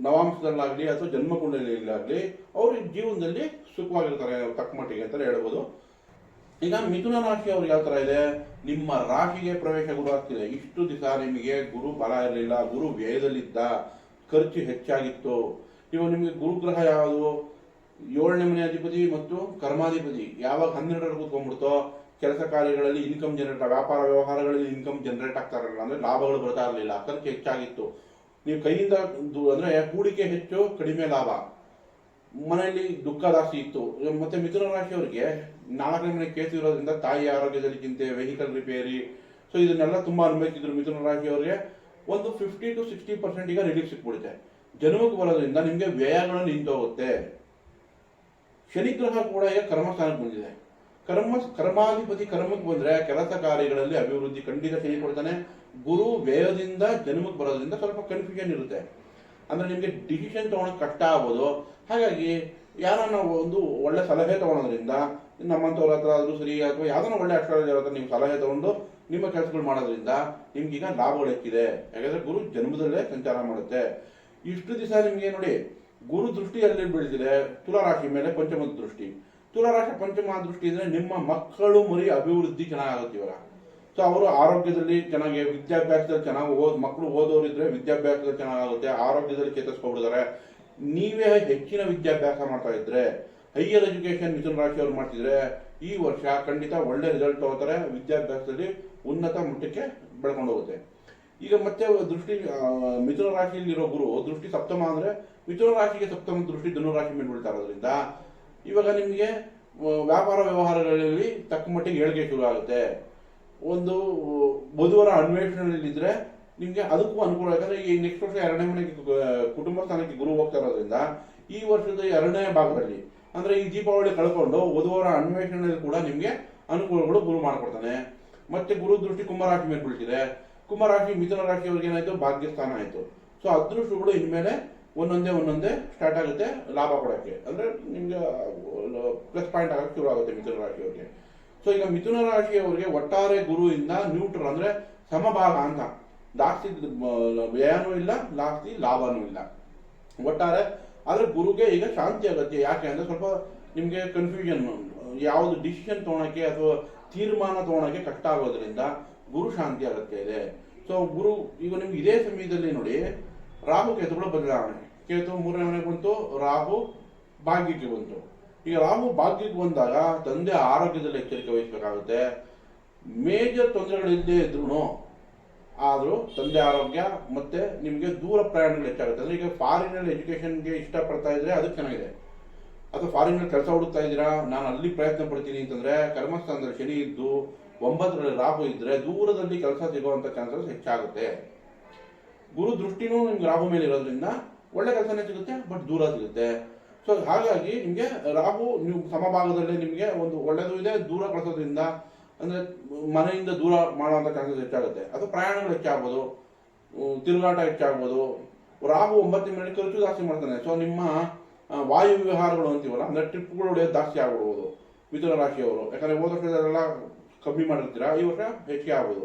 ನವಾಂಶದಲ್ಲಾಗಲಿ ಅಥವಾ ಜನ್ಮಕುಂಡಲಿಯಲ್ಲಾಗಲಿ ಅವರು ಜೀವನದಲ್ಲಿ ಸುಖವಾಗಿರ್ತಾರೆ, ತಕ್ಕ ಮಟ್ಟಿಗೆ ಅಂತ ಹೇಳ್ಬೋದು. ಈಗ ಮಿಥುನ ರಾಶಿ ಅವ್ರಿಗೆ ಯಾವ ತರ ಇದೆ? ನಿಮ್ಮ ರಾಶಿಗೆ ಪ್ರವೇಶ ಗುರು ಆಗ್ತಿದೆ ಇಷ್ಟು ದಿವಸ ನಿಮಗೆ ಗುರು ಬಲ ಇರಲಿಲ್ಲ, ಗುರು ವ್ಯಯದಲ್ಲಿದ್ದ ಖರ್ಚು ಹೆಚ್ಚಾಗಿತ್ತು. ಇವಾಗ ನಿಮಗೆ ಗುರುಗ್ರಹ ಯಾವುದು? ಏಳನೇ ಮನೆ ಅಧಿಪತಿ ಮತ್ತು ಕರ್ಮಾಧಿಪತಿ ಯಾವಾಗ ಹನ್ನೆರಡರ ಕೂತ್ಕೊಂಡ್ಬಿಡ್ತೋ, ಕೆಲಸ ಕಾರ್ಯಗಳಲ್ಲಿ ಇನ್ಕಮ್ ಜನರೇಟ್ ವ್ಯಾಪಾರ ವ್ಯವಹಾರಗಳಲ್ಲಿ ಇನ್ಕಮ್ ಜನರೇಟ್ ಆಗ್ತಾ ಇರಲಿಲ್ಲ ಅಂದ್ರೆ ಲಾಭಗಳು ಬರ್ತಾ ಇರಲಿಲ್ಲ, ಖರ್ಚು ಹೆಚ್ಚಾಗಿತ್ತು. ನೀವು ಕೈಯಿಂದ ಅಂದರೆ ಹೂಡಿಕೆ ಹೆಚ್ಚು, ಕಡಿಮೆ ಲಾಭ. ಮನೆಯಲ್ಲಿ ದುಃಖ ರಾಶಿ ಇತ್ತು. ಮತ್ತೆ ಮಿಥುನ ರಾಶಿಯವರಿಗೆ ನಾಲ್ಕನೇ ಮನೆ ಕೇತು ಇರೋದ್ರಿಂದ ತಾಯಿ ಆರೋಗ್ಯದಲ್ಲಿ ಚಿಂತೆ ವೆಹಿಕಲ್ ರಿಪೇರಿ ಸೊ ಇದನ್ನೆಲ್ಲ ತುಂಬ ಅನುಭವಿಸಿದ್ರು ಮಿಥುನ ರಾಶಿಯವರಿಗೆ. ಒಂದು ಫಿಫ್ಟಿ ಟು ಸಿಕ್ಸ್ಟಿ ಪರ್ಸೆಂಟ್ ಈಗ ರಿಲೀಫ್ ಸಿಕ್ಬಿಡುತ್ತೆ. ಜನ್ಮಕ್ಕೆ ಬರೋದ್ರಿಂದ ನಿಮಗೆ ವ್ಯಯಗಳು ನಿಂತೋಗುತ್ತೆ. ಶನಿಗ್ರಹ ಕೂಡ ಈಗ ಕರ್ಮಸ್ಥಾನಕ್ಕೆ ಬಂದಿದೆ. ಕರ್ಮ, ಕರ್ಮಾಧಿಪತಿ ಕರ್ಮಕ್ಕೆ ಬಂದ್ರೆ ಕೆಲಸ ಕಾರ್ಯಗಳಲ್ಲಿ ಅಭಿವೃದ್ಧಿ ಖಂಡಿತ ಕೊಡ್ತಾನೆ. ಗುರು ವ್ಯಯದಿಂದ ಜನ್ಮಕ್ಕೆ ಬರೋದ್ರಿಂದ ಸ್ವಲ್ಪ ಕನ್ಫ್ಯೂಷನ್ ಇರುತ್ತೆ. ಅಂದ್ರೆ ನಿಮಗೆ ಡಿಸಿಷನ್ ತಗೊಳಕ್ ಕಷ್ಟ ಆಗ್ಬೋದು. ಹಾಗಾಗಿ ಯಾರನ್ನ ಒಂದು ಒಳ್ಳೆ ಸಲಹೆ ತಗೊಳೋದ್ರಿಂದ ನಮ್ಮಂಥವ್ರ ಹತ್ರ ಆದ್ರೂ ಸರಿ ಅಥವಾ ಯಾವ್ದಾನ ಒಳ್ಳೆ ಅಕ್ಷರ ಹತ್ರ ನೀವು ಸಲಹೆ ತಗೊಂಡು ನಿಮ್ಮ ಕೆಲಸಗಳು ಮಾಡೋದ್ರಿಂದ ನಿಮ್ಗೀಗ ಲಾಭ ಹೆಚ್ಚಿದೆ ಯಾಕಂದ್ರೆ ಗುರು ಜನ್ಮದಲ್ಲೇ ಸಂಚಾರ ಮಾಡುತ್ತೆ. ಇಷ್ಟು ದಿವಸ ನಿಮಗೆ ನೋಡಿ, ಗುರು ದೃಷ್ಟಿ ಅಲ್ಲಿ ಬೀಳ್ತಿದೆ ತುಲಾ ರಾಶಿ ಮೇಲೆ ಪಂಚಮದ ದೃಷ್ಟಿ. ತುಲಾ ರಾಶಿ ಪಂಚಮ ದೃಷ್ಟಿ ನಿಮ್ಮ ಮಕ್ಕಳು ಮರಿ ಅಭಿವೃದ್ಧಿ ಚೆನ್ನಾಗುತ್ತೆ ಇವರ ಸೊ ಅವರು ಆರೋಗ್ಯದಲ್ಲಿ ಚೆನ್ನಾಗಿ, ವಿದ್ಯಾಭ್ಯಾಸದಲ್ಲಿ ಚೆನ್ನಾಗಿ ಓದ್ ಮಕ್ಕಳು ಓದೋರಿದ್ರೆ ವಿದ್ಯಾಭ್ಯಾಸದಲ್ಲಿ ಚೆನ್ನಾಗುತ್ತೆ ಆರೋಗ್ಯದಲ್ಲಿ ಚೇತರಿಸ್ಕೊಬಿಡ್ತಾರೆ ನೀವೇ ಹೆಚ್ಚಿನ ವಿದ್ಯಾಭ್ಯಾಸ ಮಾಡ್ತಾ ಇದ್ರೆ ಹೈಯರ್ ಎಜುಕೇಶನ್ ಮಿಥುನ್ ರಾಶಿ ಅವ್ರು ಮಾಡ್ತಿದ್ರೆ, ಈ ವರ್ಷ ಖಂಡಿತ ಒಳ್ಳೆ ರಿಸಲ್ಟ್ ತಗೋತಾರೆ, ವಿದ್ಯಾಭ್ಯಾಸದಲ್ಲಿ ಉನ್ನತ ಮಟ್ಟಕ್ಕೆ ಬೆಳ್ಕೊಂಡು ಹೋಗುತ್ತೆ. ಈಗ ಮತ್ತೆ ದೃಷ್ಟಿ ಮಿಥುನ ರಾಶಿಯಲ್ಲಿರೋ ಗುರು, ದೃಷ್ಟಿ ಸಪ್ತಮ ಅಂದ್ರೆ ಮಿಥುನ ರಾಶಿಗೆ ಸಪ್ತಮ ದೃಷ್ಟಿ ಧನು ರಾಶಿ ಮೇಲೆ ಬೀಳ್ತಾ ಇರೋದ್ರಿಂದ ಇವಾಗ ನಿಮಗೆ ವ್ಯಾಪಾರ ವ್ಯವಹಾರಗಳಲ್ಲಿ ತಕ್ಕ ಮಟ್ಟಿಗೆ ಏಳಿಗೆ ಶುರು ಆಗುತ್ತೆ. ಒಂದು ಬುಧವಾರ ಅನ್ವೇಷಣೆಯಲ್ಲಿದ್ದರೆ ನಿಮಗೆ ಅದಕ್ಕೂ ಅನುಕೂಲ. ಯಾಕಂದರೆ ಈ ನೆಕ್ಸ್ಟ್ ವರ್ಷ ಎರಡನೇ ಮನೆಗೆ ಕುಟುಂಬ ಸ್ಥಾನಕ್ಕೆ ಗುರು ಹೋಗ್ತಾ ಇರೋದ್ರಿಂದ ಈ ವರ್ಷದ ಎರಡನೇ ಭಾಗದಲ್ಲಿ, ಅಂದರೆ ಈ ದೀಪಾವಳಿ ಕಳ್ಕೊಂಡು ಬುಧವಾರ ಅನ್ವೇಷಣೆಯಲ್ಲಿ ಕೂಡ ನಿಮಗೆ ಅನುಕೂಲಗಳು ಗುರು ಮಾಡಿಕೊಡ್ತಾನೆ. ಮತ್ತೆ ಗುರು ದೃಷ್ಟಿ ಕುಂಭರಾಶಿ ಮೇಲೆ ಬೀಳ್ತಿದೆ ಕುಂಭರಾಶಿ, ಮಿಥುನ ರಾಶಿಯವ್ರಿಗೆ ಏನಾಯಿತು? ಭಾಗ್ಯಸ್ಥಾನ ಆಯಿತು. ಸೊ ಅದೃಷ್ಟಗಳು ಇನ್ಮೇಲೆ ಒಂದೊಂದೇ ಒಂದೊಂದೇ ಸ್ಟಾರ್ಟ್ ಆಗುತ್ತೆ, ಲಾಭ ಕೊಡೋಕ್ಕೆ. ಅಂದರೆ ನಿಮಗೆ ಪ್ಲಸ್ ಪಾಯಿಂಟ್ ಆಗೋಕ್ಕೆ ಶುರು ಆಗುತ್ತೆ ಮಿಥುನ ರಾಶಿಯವ್ರಿಗೆ. ಸೊ ಈಗ ಮಿಥುನ ರಾಶಿಯವರಿಗೆ ಒಟ್ಟಾರೆ ಗುರುವಿಂದ ನ್ಯೂಟ್ರಲ್ ಅಂದರೆ ಸಮಭಾಗ ಅಂತ. ಜಾಸ್ತಿ ವ್ಯಯನೂ ಇಲ್ಲ, ಜಾಸ್ತಿ ಲಾಭನೂ ಇಲ್ಲ. ಒಟ್ಟಾರೆ, ಆದರೆ ಗುರುಗೆ ಈಗ ಶಾಂತಿ ಅಗತ್ಯ. ಯಾಕೆ ಅಂದರೆ ಸ್ವಲ್ಪ ನಿಮಗೆ ಕನ್ಫ್ಯೂಷನ್ ಯಾವುದು ಡಿಸಿಷನ್ ತೊಗೊಳಕ್ಕೆ ಅಥವಾ ತೀರ್ಮಾನ ತೊಗೊಳಕ್ಕೆ ಕಷ್ಟ ಆಗೋದ್ರಿಂದ ಗುರು ಶಾಂತಿ ಅಗತ್ಯ ಇದೆ. ಸೊ ಗುರು, ಈಗ ನಿಮ್ಗೆ ಇದೇ ಸಮಯದಲ್ಲಿ ನೋಡಿ ರಾಹು ಕೇತುಗಳ ಬದಲಾವಣೆ. ಕೇತು ಮೂರನೇ ಮನೆಗೆ ಬಂತು, ರಾಹು ಭಾಗ್ಯಕ್ಕೆ ಬಂತು. ಈಗ ರಾಹು ಭಾಗ್ಯಕ್ಕೆ ಬಂದಾಗ ತಂದೆ ಆರೋಗ್ಯದಲ್ಲಿ ಎಚ್ಚರಿಕೆ ವಹಿಸಬೇಕಾಗುತ್ತೆ. ಮೇಜರ್ ತೊಂದರೆಗಳಿದ್ದೇ ಇದ್ರು ಆದರೂ ತಂದೆ ಆರೋಗ್ಯ ಮತ್ತೆ ನಿಮಗೆ ದೂರ ಪ್ರಯಾಣಗಳು ಹೆಚ್ಚಾಗುತ್ತೆ. ಅಂದರೆ ಈಗ ಫಾರಿನಲ್ಲಿ ಎಜುಕೇಷನ್ಗೆ ಇಷ್ಟಪಡ್ತಾ ಇದ್ದರೆ ಅದು ಚೆನ್ನಾಗಿದೆ. ಅಥವಾ ಫಾರಿನಲ್ಲಿ ಕೆಲಸ ಹುಡುಕ್ತಾ ಇದ್ದೀರಾ, ನಾನು ಅಲ್ಲಿ ಪ್ರಯತ್ನ ಪಡ್ತೀನಿ ಅಂತಂದರೆ ಕರ್ಮಸ್ಥಾನದಲ್ಲಿ ಶನಿ ಇದ್ದು ಒಂಬತ್ತರಲ್ಲಿ ರಾಹು ಇದ್ದರೆ ದೂರದಲ್ಲಿ ಕೆಲಸ ಸಿಗುವಂಥ ಚಾನ್ಸಸ್ ಹೆಚ್ಚಾಗುತ್ತೆ. ಗುರು ದೃಷ್ಟಿನೂ ನಿಮ್ಗೆ ರಾಹು ಮೇಲೆ ಇರೋದ್ರಿಂದ ಒಳ್ಳೆ ಕೆಲಸನೇ ಸಿಗುತ್ತೆ ಬಟ್ ದೂರ ಸಿಗುತ್ತೆ. ಸೊ ಹಾಗಾಗಿ ನಿಮಗೆ ರಾಹು ನೀವು ಸಮಭಾಗದಲ್ಲಿ ನಿಮಗೆ ಒಂದು ಒಳ್ಳೆಯದು ಇದೆ, ದೂರ ಕಳಿಸೋದ್ರಿಂದ, ಅಂದ್ರೆ ಮನೆಯಿಂದ ದೂರ ಮಾಡುವಂಥ ಕೆಲಸ ಹೆಚ್ಚಾಗುತ್ತೆ. ಅಥವಾ ಪ್ರಯಾಣಗಳು ಹೆಚ್ಚಾಗ್ಬೋದು ತಿರುಗಾಟ ಹೆಚ್ಚಾಗ್ಬೋದು. ರಾಹು ಒಂಬತ್ತು ಮೇಲೆ ಖರ್ಚು ಜಾಸ್ತಿ ಮಾಡ್ತಾನೆ. ಸೊ ನಿಮ್ಮ ವಾಯು ವಿಹಾರಗಳು ಅಂತೀವಲ್ಲ, ಅಂದರೆ ಟ್ರಿಪ್ಗಳು ಹೊಡೆಯೋದು ಜಾಸ್ತಿ ಆಗ್ಬಿಡ್ಬೋದು ಮಿಥುನ ರಾಶಿಯವರು. ಯಾಕಂದ್ರೆ ಹೋದ ವರ್ಷದಲ್ಲೆಲ್ಲ ಕಮ್ಮಿ ಮಾಡಿರ್ತೀರಾ, ಈ ವರ್ಷ ಹೆಚ್ಚಿಗೆ ಆಗ್ಬೋದು.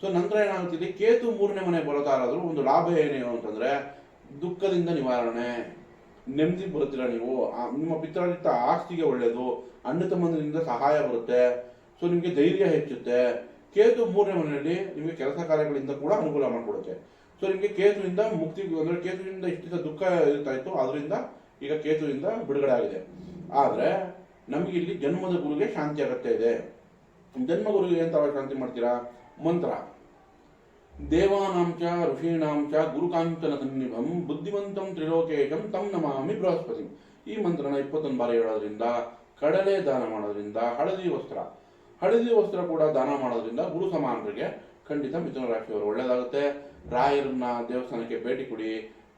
ಸೊ ನಂತರ ಏನಾಗುತ್ತಿದೆ? ಕೇತು ಮೂರನೇ ಮನೆ ಬರೋತಾ ಇರೋದ್ರು ಒಂದು ಲಾಭ ಏನೇನು ಅಂತಂದ್ರೆ, ದುಃಖದಿಂದ ನಿವಾರಣೆ, ನೆಮ್ಮದಿ ಬರುತ್ತೀರ ನೀವು ನಿಮ್ಮ ಪಿತ್ರಾಜಿತ ಆಸ್ತಿಗೆ ಒಳ್ಳೆಯದು ಅಣ್ಣ ತಮ್ಮಂದರಿಂದ ಸಹಾಯ ಬರುತ್ತೆ ಸೊ ನಿಮಗೆ ಧೈರ್ಯ ಹೆಚ್ಚುತ್ತೆ. ಕೇತು ಮೂರನೇ ಮನೆಯಲ್ಲಿ ನಿಮಗೆ ಕೆಲಸ ಕಾರ್ಯಗಳಿಂದ ಕೂಡ ಅನುಕೂಲ ಮಾಡಿಕೊಡುತ್ತೆ. ಸೊ ನಿಮಗೆ ಕೇತುವಿಂದ ಮುಕ್ತಿ, ಅಂದರೆ ಕೇತುವಿನಿಂದ ಇಷ್ಟಿದ ದುಃಖ ಇರ್ತಾ ಇತ್ತು ಅದರಿಂದ ಈಗ ಕೇತುವಿಂದ ಬಿಡುಗಡೆ ಆಗಿದೆ. ಆದ್ರೆ, ನಮಗೆ ಇಲ್ಲಿ ಜನ್ಮದ ಗುರುಗೆ ಶಾಂತಿ ಅಗತ್ಯ ಇದೆ. ಜನ್ಮ ಗುರುಗೆ ಎಂತ ಶಾಂತಿ ಮಾಡ್ತೀರಾ? ಮಂತ್ರ. ದೇವಾನಾಂ ಋಷೀಣಾಂಚ ಗುರುಕಾಂಚನ ಸನ್ನಿಭಂ ಬುದ್ಧಿವಂತಂ ತ್ರಿಲೋಕೇಶಂ, ತಂ ನಮಾಮಿ ಬೃಹಸ್ಪತಿ. ಈ ಮಂತ್ರನ ಇಪ್ಪತ್ತೊಂದು ಬಾರಿ ಹೇಳೋದ್ರಿಂದ, ಕಡಲೆ ದಾನ ಮಾಡೋದ್ರಿಂದ, ಹಳದಿ ವಸ್ತ್ರ. ಹಳದಿ ವಸ್ತ್ರ ಕೂಡ ದಾನ ಮಾಡೋದ್ರಿಂದ ಗುರು ಸಮಾನರಿಗೆ ಖಂಡಿತ ಮಿಥುನ ರಾಶಿಯವರು ಒಳ್ಳೇದಾಗುತ್ತೆ. ರಾಯರನ್ನ ದೇವಸ್ಥಾನಕ್ಕೆ ಭೇಟಿ ಕೊಡಿ.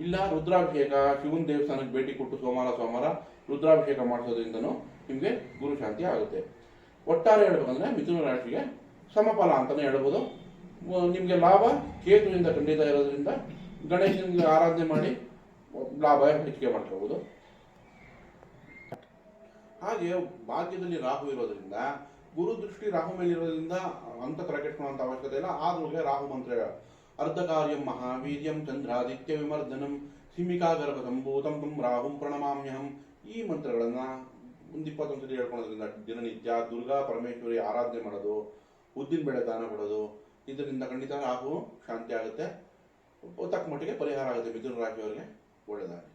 ಇಲ್ಲ ರುದ್ರಾಭಿಷೇಕ, ಶಿವನ ದೇವಸ್ಥಾನಕ್ಕೆ ಭೇಟಿ ಕೊಟ್ಟು ಸೋಮವಾರ ಸೋಮವಾರ ರುದ್ರಾಭಿಷೇಕ ಮಾಡಿಸೋದ್ರಿಂದನೂ ನಿಮಗೆ ಗುರು ಶಾಂತಿ ಆಗುತ್ತೆ. ಒಟ್ಟಾರೆ ಹೇಳ್ಬೇಕಂದ್ರೆ ಮಿಥುನ ರಾಶಿಗೆ ಸಮಫಲ ಅಂತಾನೆ ಹೇಳ್ಬೋದು. ನಿಮ್ಗೆ ಲಾಭ ಕೇತುವಿಂದ ಖಂಡಿತ ಇರೋದ್ರಿಂದ ಗಣೇಶನಿಗೆ ಆರಾಧನೆ ಮಾಡಿ, ಲಾಭ ಹೆಚ್ಚಿಗೆ ಮಾಡ್ಕೋಬಹುದು ಹಾಗೆ ಭಾಗ್ಯದಲ್ಲಿ ರಾಹು ಇರೋದ್ರಿಂದ, ಗುರು ದೃಷ್ಟಿ ರಾಹು ಮೇಲೆ ಇರೋದ್ರಿಂದ ಅಂತ ತಲೆಕೆಟ್ಕೊಳ್ಳುವಂತ ಅವಶ್ಯಕತೆ ಇಲ್ಲ. ಆದ್ರೂ ರಾಹು ಮಂತ್ರ ಅರ್ಧ ಕಾರ್ಯಂ ಮಹಾವೀರ್ಯಂ ಚಂದ್ರಾದಿತ್ಯ ವಿಮರ್ದನಂ ಸಿಮಿಕಾ ಗರ್ಭ ಸಂಭೂತಂ ತಂ ರಾಹುಂ ಪ್ರಣಮಾಮ್ಯಹಂ. ಈ ಮಂತ್ರಗಳನ್ನ ಒಂದು ಇಪ್ಪತ್ತೊಂದು ಸತಿ ಹೇಳ್ಕೊಳ್ಳೋದ್ರಿಂದ ದಿನನಿತ್ಯ ದುರ್ಗಾ ಪರಮೇಶ್ವರಿ ಆರಾಧನೆ ಮಾಡೋದು, ಉದ್ದಿನ ಬೆಳೆ ದಾನ ಕೊಡೋದು ಇದರಿಂದ ಖಂಡಿತ ರಾಹು ಶಾಂತಿ ಆಗುತ್ತೆ ತಕ್ಕ ಮಟ್ಟಿಗೆ ಪರಿಹಾರ ಆಗುತ್ತೆ ಮಿಥುನ ರಾಶಿಯವರಿಗೆ ಒಳ್ಳೆಯದಾಗುತ್ತೆ